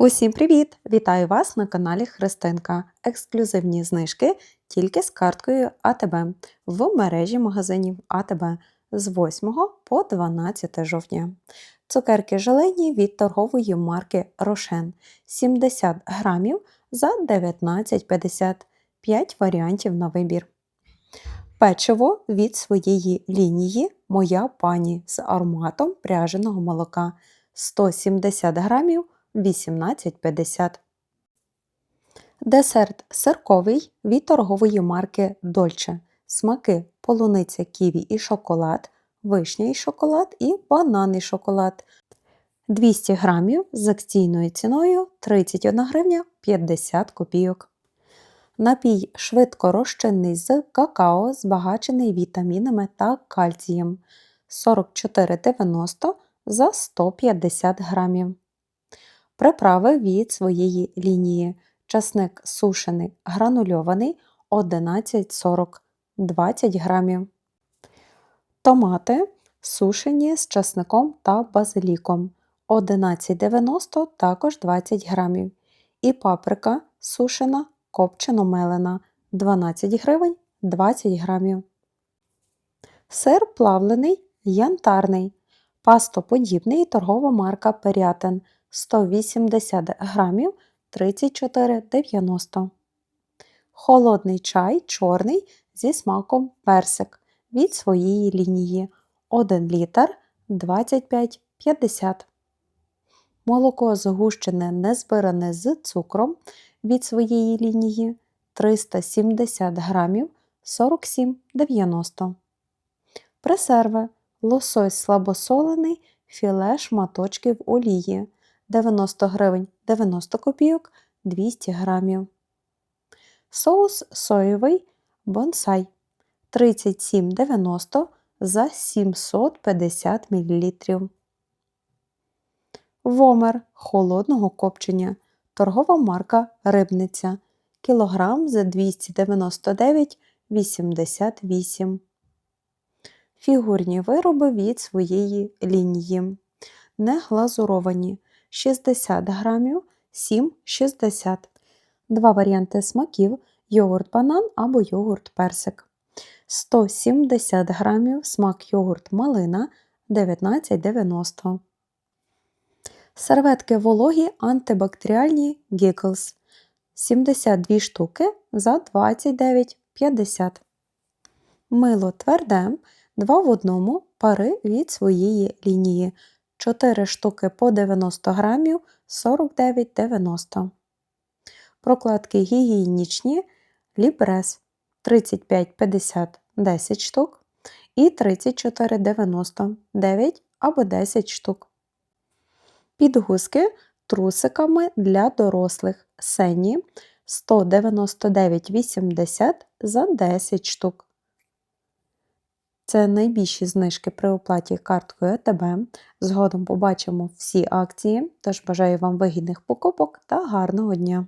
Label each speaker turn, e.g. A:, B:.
A: Усім привіт! Вітаю вас на каналі Христинка. Ексклюзивні знижки тільки з карткою АТБ в мережі магазинів АТБ з 8 по 12 жовтня. Цукерки желені від торгової марки Рошен 70 грамів за 19,50 5 варіантів на вибір. Печиво від своєї лінії Моя пані з ароматом пряженого молока 170 грамів 18,50. Десерт сирковий від торгової марки Дольче. Смаки полуниця, ківі і шоколад, вишня і шоколад і бананний шоколад. 200 грамів з акційною ціною 31 гривня 50 копійок. Напій швидко розчинний з какао, збагачений вітамінами та кальцієм 44,90 за 150 грамів. Приправи від своєї лінії. Часник сушений гранульований 11,40 20 грамів. Томати сушені з часником та базиліком 11,90 також 20 грамів. І паприка сушена копчено мелена 12 гривень 20 грамів. Сир плавлений янтарний. Пастоподібний торгова марка Перятин 180 грамів 34,90. Холодний чай чорний зі смаком персик від своєї лінії 1 літр 25,50. Молоко згущене незбиране з цукром від своєї лінії 370 грамів 47,90. Пресерви лосось слабосолений філе шматочків олії 90 гривень 90 копійок 200 грамів. Соус соєвий бонсай 37,90 за 750 мл. Вомер холодного копчення. Торгова марка Рибниця. Кілограм за 299,88. Фігурні вироби від своєї лінії. Не глазуровані 60 грамів 7,60. Два варіанти смаків йогурт банан або йогурт персик. 170 грамів смак йогурт малина 19,90. Серветки вологі антибактеріальні Giggles 72 штуки за 29,50. Мило тверде 2 в одному пари від своєї лінії 4 штуки по 90 грамів 49,90. Прокладки гігієнічні Лібрес 35,50 10 штук і 34,90 9 або 10 штук. Підгузки трусиками для дорослих Сені 199,80 за 10 штук. Це найбільші знижки при оплаті карткою АТБ. Згодом побачимо всі акції, тож бажаю вам вигідних покупок та гарного дня!